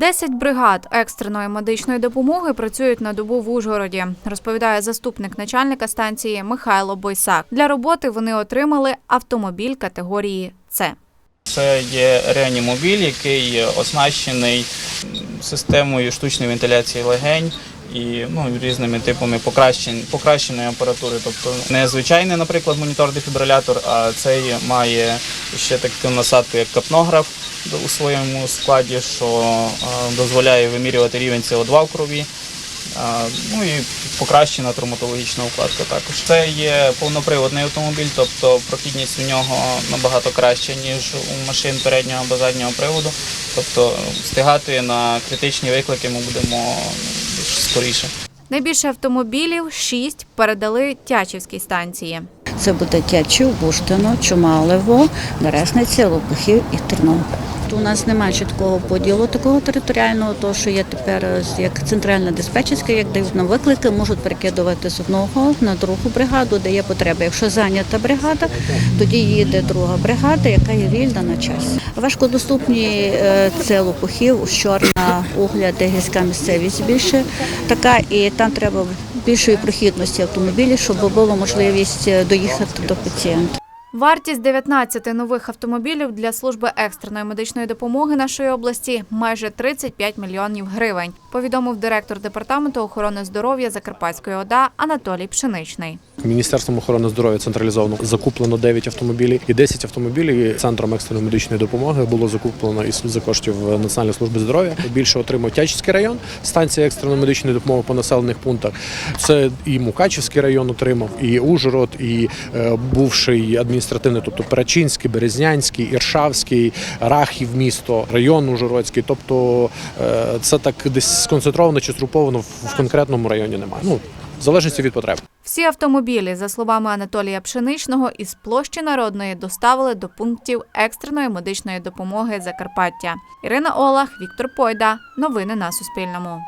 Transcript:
Десять бригад екстреної медичної допомоги працюють на добу в Ужгороді, розповідає заступник начальника станції Михайло Бойсак. Для роботи вони отримали автомобіль категорії С. Це є реанімобіль, який оснащений системою штучної вентиляції легень і ну, різними типами покращень, покращеної апаратури. Тобто не звичайний, наприклад, монітор-дефібрилятор, а цей має ще таку насадку, як капнограф у своєму складі, що е, дозволяє вимірювати рівень СО2 в крові. А, Ну і покращена травматологічна укладка також. Це є повноприводний автомобіль, тобто прохідність у нього набагато краща, ніж у машин переднього або заднього приводу. Тобто встигати на критичні виклики ми будемо ну, скоріше. Найбільше автомобілів шість передали Тячівській станції. Це буде Тячів, Буштино, Чумалево, Березниця, Лопухів і Тернов. У нас немає чіткого поділу такого територіального, того, що є тепер е, як центральна диспетчерська, як дають нам виклики, можуть перекидувати з одного на другу бригаду, де є потреба. Якщо зайнята бригада, тоді їде друга бригада, яка є вільна на часі. Важкодоступні е, це Лопухів, Чорна, Угля, де гірська місцевість більше така, і там треба більшої прохідності автомобілів, щоб була можливість е, доїхати до пацієнта. Вартість 19 нових автомобілів для служби екстреної медичної допомоги нашої області майже 35 мільйонів гривень. Повідомив директор департаменту охорони здоров'я Закарпатської ОДА Анатолій Пшеничний. Міністерством охорони здоров'я централізовано закуплено 9 автомобілів і 10 автомобілів центром екстреної медичної допомоги було закуплено із за коштів Національної служби здоров'я. Більше отримав Тячівський район, станція екстреної медичної допомоги по населених пунктах. Це і Мукачівський район отримав, і Ужгород, і е, бувший адміністративний, тобто Перечинський, Березнянський, Іршавський, Рахів, місто, район Ужгородський. Тобто е, це так десь сконцентровано чи згруповано в в конкретному районі немає. Ну в залежності від потреб. Всі автомобілі, за словами Анатолія Пшеничного, із площі народної доставили до пунктів екстреної медичної допомоги Закарпаття. Ірина Олах, Віктор Пойда. Новини на Суспільному.